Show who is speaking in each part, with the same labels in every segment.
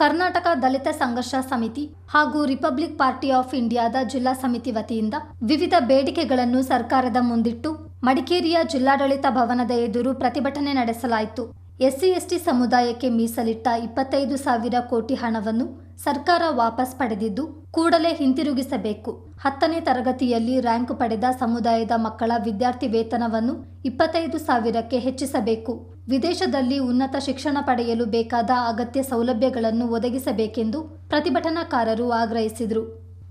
Speaker 1: ಕರ್ನಾಟಕ ದಲಿತ ಸಂಘರ್ಷ ಸಮಿತಿ ಹಾಗೂ ರಿಪಬ್ಲಿಕ್ ಪಾರ್ಟಿ ಆಫ್ ಇಂಡಿಯಾದ ಜಿಲ್ಲಾ ಸಮಿತಿ ವತಿಯಿಂದ ವಿವಿಧ ಬೇಡಿಕೆಗಳನ್ನು ಸರ್ಕಾರದ ಮುಂದಿಟ್ಟು ಮಡಿಕೇರಿಯ ಜಿಲ್ಲಾಡಳಿತ ಭವನದ ಎದುರು ಪ್ರತಿಭಟನೆ ನಡೆಸಲಾಯಿತು. ಎಸ್ಸಿ ಎಸ್ಟಿ ಸಮುದಾಯಕ್ಕೆ ಮೀಸಲಿಟ್ಟ ಇಪ್ಪತ್ತೈದು ಸಾವಿರ ಕೋಟಿ ಹಣವನ್ನು ಸರ್ಕಾರ ವಾಪಸ್ ಪಡೆದಿದ್ದು ಕೂಡಲೇ ಹಿಂತಿರುಗಿಸಬೇಕು. ಹತ್ತನೇ ತರಗತಿಯಲ್ಲಿ ರ್ಯಾಂಕ್ ಪಡೆದ ಸಮುದಾಯದ ಮಕ್ಕಳ ವಿದ್ಯಾರ್ಥಿ ವೇತನವನ್ನು ಇಪ್ಪತ್ತೈದು ಸಾವಿರಕ್ಕೆ ಹೆಚ್ಚಿಸಬೇಕು. ವಿದೇಶದಲ್ಲಿ ಉನ್ನತ ಶಿಕ್ಷಣ ಪಡೆಯಲು ಬೇಕಾದ ಅಗತ್ಯ ಸೌಲಭ್ಯಗಳನ್ನು ಒದಗಿಸಬೇಕೆಂದು ಪ್ರತಿಭಟನಾಕಾರರು ಆಗ್ರಹಿಸಿದರು.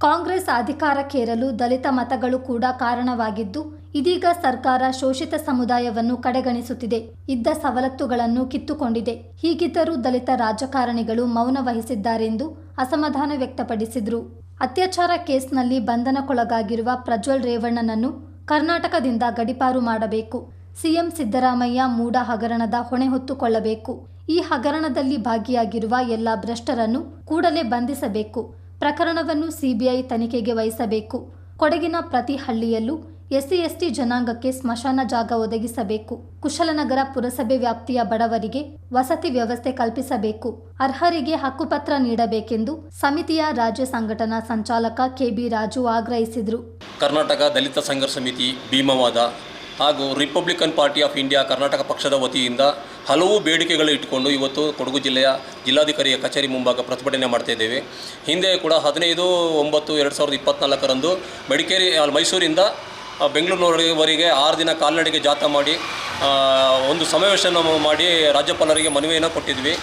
Speaker 1: ಕಾಂಗ್ರೆಸ್ ಅಧಿಕಾರಕ್ಕೇರಲು ದಲಿತ ಮತಗಳು ಕೂಡ ಕಾರಣವಾಗಿದ್ದು ಇದೀಗ ಸರ್ಕಾರ ಶೋಷಿತ ಸಮುದಾಯವನ್ನು ಕಡೆಗಣಿಸುತ್ತಿದೆ. ಇದ್ದ ಸವಲತ್ತುಗಳನ್ನು ಕಿತ್ತುಕೊಂಡಿದೆ. ಹೀಗಿದ್ದರೂ ದಲಿತ ರಾಜಕಾರಣಿಗಳು ಮೌನ ವಹಿಸಿದ್ದಾರೆಂದು ಅಸಮಾಧಾನ ವ್ಯಕ್ತಪಡಿಸಿದರು. ಅತ್ಯಾಚಾರ ಕೇಸ್ನಲ್ಲಿ ಬಂಧನಕ್ಕೊಳಗಾಗಿರುವ ಪ್ರಜ್ವಲ್ ರೇವಣ್ಣನನ್ನು ಕರ್ನಾಟಕದಿಂದ ಗಡಿಪಾರು ಮಾಡಬೇಕು. ಸಿಎಂ ಸಿದ್ದರಾಮಯ್ಯ ಮೂಡ ಹಗರಣದ ಹೊಣೆ ಹೊತ್ತುಕೊಳ್ಳಬೇಕು. ಈ ಹಗರಣದಲ್ಲಿ ಭಾಗಿಯಾಗಿರುವ ಎಲ್ಲ ಭ್ರಷ್ಟರನ್ನು ಕೂಡಲೇ ಬಂಧಿಸಬೇಕು. ಪ್ರಕರಣವನ್ನು ಸಿಬಿಐ ತನಿಖೆಗೆ ವಹಿಸಬೇಕು. ಕೊಡಗಿನ ಪ್ರತಿ ಹಳ್ಳಿಯಲ್ಲೂ ಎಸ್ಸಿ ಎಸ್ಟಿ ಜನಾಂಗಕ್ಕೆ ಸ್ಮಶಾನ ಜಾಗ ಒದಗಿಸಬೇಕು. ಕುಶಲನಗರ ಪುರಸಭೆ ವ್ಯಾಪ್ತಿಯ ಬಡವರಿಗೆ ವಸತಿ ವ್ಯವಸ್ಥೆ ಕಲ್ಪಿಸಬೇಕು. ಅರ್ಹರಿಗೆ ಹಕ್ಕುಪತ್ರ ನೀಡಬೇಕೆಂದು ಸಮಿತಿಯ ರಾಜ್ಯ ಸಂಘಟನಾ ಸಂಚಾಲಕ ಕೆಬಿ ರಾಜು ಆಗ್ರಹಿಸಿದರು.
Speaker 2: ಕರ್ನಾಟಕ ದಲಿತ ಸಂಘರ್ಷ ಸಮಿತಿ ಭೀಮವಾದ ಹಾಗೂ Republican party of India Karnataka ಪಕ್ಷದ ವತಿಯಿಂದ ಹಲವು ಬೇಡಿಕೆಗಳು ಇಟ್ಟುಕೊಂಡು ಇವತ್ತು ಕೊಡಗು ಜಿಲ್ಲೆಯ ಜಿಲ್ಲಾಧಿಕಾರಿಯ ಕಚೇರಿ ಮುಂಭಾಗ ಪ್ರತಿಭಟನೆ ಮಾಡ್ತಾ ಇದ್ದೇವೆ. ಹಿಂದೆ ಕೂಡ ಹದಿನೈದು ಒಂಬತ್ತು ಎರಡು ಸಾವಿರದ ಇಪ್ಪತ್ನಾಲ್ಕರಂದು ಮಡಿಕೇರಿ ಮೈಸೂರಿಂದ ಬೆಂಗಳೂರಿನವರೆಗೆ ಆರು ದಿನ ಕಾಲ್ನಡಿಗೆ ಜಾಥಾ ಮಾಡಿ ಒಂದು ಸಮಾವೇಶನ ಮಾಡಿ ರಾಜ್ಯಪಾಲರಿಗೆ ಮನವಿಯನ್ನು ಕೊಟ್ಟಿದ್ವಿ.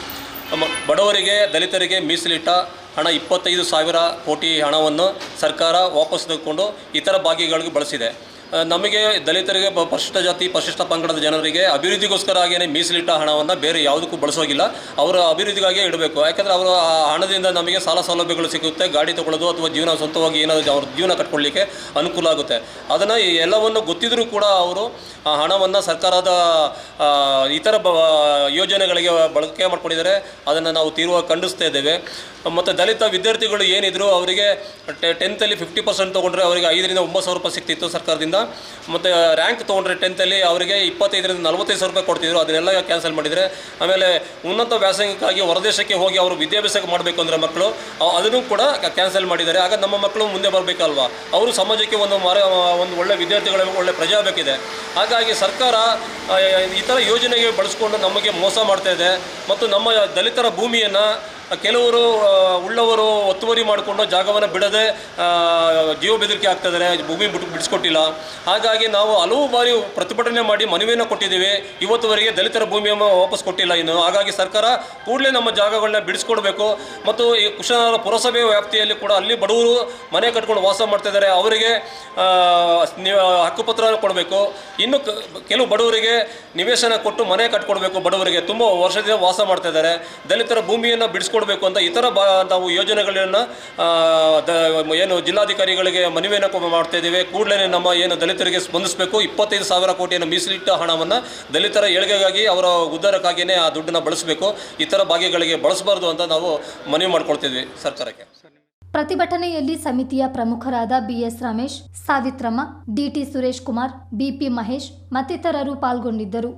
Speaker 2: ಬಡವರಿಗೆ, ದಲಿತರಿಗೆ ಮೀಸಲಿಟ್ಟ ಹಣ ಇಪ್ಪತ್ತೈದು ಸಾವಿರ ಕೋಟಿ ಹಣವನ್ನು ಸರ್ಕಾರ ವಾಪಸ್ ತೆಗೆದುಕೊಂಡು ಇತರ ಭಾಗಿಗಳಿಗೆ ಬಳಸಿದೆ. ನಮಗೆ ದಲಿತರಿಗೆ ಪರಿಶಿಷ್ಟ ಜಾತಿ, ಪರಿಶಿಷ್ಟ ಪಂಗಡದ ಜನರಿಗೆ ಅಭಿವೃದ್ಧಿಗೋಸ್ಕರ ಆಗೇನೆ ಮೀಸಲಿಟ್ಟ ಹಣವನ್ನು ಬೇರೆ ಯಾವುದಕ್ಕೂ ಬಳಸೋಗಿಲ್ಲ. ಅವರ ಅಭಿವೃದ್ಧಿಗಾಗಿಯೇ ಇಡಬೇಕು. ಯಾಕಂದರೆ ಅವರು ಆ ಹಣದಿಂದ ನಮಗೆ ಸಾಲ ಸೌಲಭ್ಯಗಳು ಸಿಗುತ್ತೆ. ಗಾಡಿ ತೊಗೊಳ್ಳೋದು ಅಥವಾ ಜೀವನ ಸ್ವಂತವಾಗಿ ಏನಾದರೂ ಅವ್ರ ಜೀವನ ಕಟ್ಕೊಳ್ಳಿಕ್ಕೆ ಅನುಕೂಲ ಆಗುತ್ತೆ. ಅದನ್ನು ಎಲ್ಲವನ್ನು ಗೊತ್ತಿದ್ದರೂ ಕೂಡ ಅವರು ಆ ಹಣವನ್ನು ಸರ್ಕಾರದ ಇತರ ಬ ಯೋಜನೆಗಳಿಗೆ ಬಳಕೆ ಮಾಡ್ಕೊಂಡಿದ್ದಾರೆ. ಅದನ್ನು ನಾವು ತೀವ್ರವಾಗಿ ಖಂಡಿಸ್ತಾ ಇದ್ದೇವೆ. ಮತ್ತು ದಲಿತ ವಿದ್ಯಾರ್ಥಿಗಳು ಏನಿದ್ರು ಅವರಿಗೆ ಟೆಂತಲ್ಲಿ ಫಿಫ್ಟಿ ಪರ್ಸೆಂಟ್ ತೊಗೊಂಡ್ರೆ ಅವರಿಗೆ ಐದರಿಂದ ಒಂಬತ್ತು ಸಾವಿರ ರೂಪಾಯಿ ಸಿಗ್ತಿತ್ತು ಸರ್ಕಾರದಿಂದ. ಮತ್ತು ರ್ಯಾಂಕ್ ತೊಗೊಂಡ್ರೆ ಟೆಂತಲ್ಲಿ ಅವರಿಗೆ ಇಪ್ಪತ್ತೈದರಿಂದ ನಲವತ್ತೈದು ಸಾವಿರ ರೂಪಾಯಿ ಕೊಡ್ತಿದ್ರು, ಅದನ್ನೆಲ್ಲ ಕ್ಯಾನ್ಸಲ್ ಮಾಡಿದರೆ, ಆಮೇಲೆ ಉನ್ನತ ವ್ಯಾಸಂಗಕ್ಕಾಗಿ ಹೊರದೇಶಕ್ಕೆ ಹೋಗಿ ಅವರು ವಿದ್ಯಾಭ್ಯಾಸಕ್ಕೆ ಮಾಡಬೇಕು ಅಂದರೆ ಮಕ್ಕಳು ಅದನ್ನು ಕೂಡ ಕ್ಯಾನ್ಸಲ್ ಮಾಡಿದ್ದಾರೆ. ಆಗ ನಮ್ಮ ಮಕ್ಕಳು ಮುಂದೆ ಬರಬೇಕಲ್ವಾ? ಅವರು ಸಮಾಜಕ್ಕೆ ಒಂದು ಮರ, ಒಂದು ಒಳ್ಳೆ ವಿದ್ಯಾರ್ಥಿಗಳ ಒಳ್ಳೆ ಪ್ರಜಾ ಬೇಕಿದೆ. ಹಾಗಾಗಿ ಸರ್ಕಾರ ಈ ಥರ ಯೋಜನೆಗೆ ಬಳಸ್ಕೊಂಡು ನಮಗೆ ಮೋಸ ಮಾಡ್ತಾ ಇದೆ. ಮತ್ತು ನಮ್ಮ ದಲಿತರ ಭೂಮಿಯನ್ನು ಕೆಲವರು ಉಳ್ಳವರು ಒತ್ತುವರಿ ಮಾಡಿಕೊಂಡು ಜಾಗವನ್ನು ಬಿಡದೆ ಜೀವ ಬೆದರಿಕೆ ಆಗ್ತಾ ಇದ್ದಾರೆ, ಭೂಮಿ ಬಿಟ್ಟು ಬಿಡಿಸ್ಕೊಟ್ಟಿಲ್ಲ. ಹಾಗಾಗಿ ನಾವು ಹಲವು ಬಾರಿ ಪ್ರತಿಭಟನೆ ಮಾಡಿ ಮನವಿಯನ್ನು ಕೊಟ್ಟಿದ್ದೀವಿ. ಇವತ್ತುವರೆಗೆ ದಲಿತರ ಭೂಮಿಯನ್ನು ವಾಪಸ್ ಕೊಟ್ಟಿಲ್ಲ ಇನ್ನು. ಹಾಗಾಗಿ ಸರ್ಕಾರ ಕೂಡಲೇ ನಮ್ಮ ಜಾಗಗಳನ್ನ ಬಿಡಿಸ್ಕೊಡ್ಬೇಕು. ಮತ್ತು ಈ ಕುಶನಗರ ಪುರಸಭೆ ವ್ಯಾಪ್ತಿಯಲ್ಲಿ ಕೂಡ ಅಲ್ಲಿ ಬಡವರು ಮನೆ ಕಟ್ಕೊಂಡು ವಾಸ ಮಾಡ್ತಾ ಇದ್ದಾರೆ. ಅವರಿಗೆ ಹಕ್ಕುಪತ್ರ ಕೊಡಬೇಕು. ಇನ್ನು ಕೆಲವು ಬಡವರಿಗೆ ನಿವೇಶನ ಕೊಟ್ಟು ಮನೆ ಕಟ್ಕೊಡ್ಬೇಕು. ಬಡವರಿಗೆ ತುಂಬ ವರ್ಷದಿಂದ ವಾಸ ಮಾಡ್ತಾ ಇದ್ದಾರೆ. ದಲಿತರ ಭೂಮಿಯನ್ನು ಬಿಡಿಸ್ಕೊಡ್ಬೇಕು. ಅಂತ ಇತರ ಬಾ ನಾವು ಯೋಜನೆಗಳನ್ನು ಏನು ಜಿಲ್ಲಾಧಿಕಾರಿಗಳಿಗೆ ಮನವಿಯನ್ನು ಮಾಡ್ತಾ ಇದ್ದೀವಿ. ಕೂಡಲೇ ನಮ್ಮ ಏನು ದಲಿತರಿಗೆ ಸ್ಪಂದಿಸಬೇಕು. ಇಪ್ಪತ್ತೈದು ಸಾವಿರ ಕೋಟಿಯನ್ನು ಮೀಸಲಿಟ್ಟ ಹಣವನ್ನು ದಲಿತರ ಏಳಿಗೆಗಾಗಿ ಅವರ ಉದ್ಧಾರಕ್ಕಾಗಿಯೇ ಆ ದುಡ್ಡನ್ನು ಬಳಸಬೇಕು. ಇತರ ಭಾಗ್ಯಗಳಿಗೆ ಬಳಸಬಾರ್ದು ಅಂತ ನಾವು ಮನವಿ ಮಾಡ್ಕೊಳ್ತಿದ್ವಿ ಸರ್ಕಾರಕ್ಕೆ.
Speaker 1: ಪ್ರತಿಭಟನೆಯಲ್ಲಿ ಸಮಿತಿಯ ಪ್ರಮುಖರಾದ BS Ramesh Savitramma DT Suresh Kumar BP Mahesh ಮತ್ತಿತರರು ಪಾಲ್ಗೊಂಡಿದ್ದರು.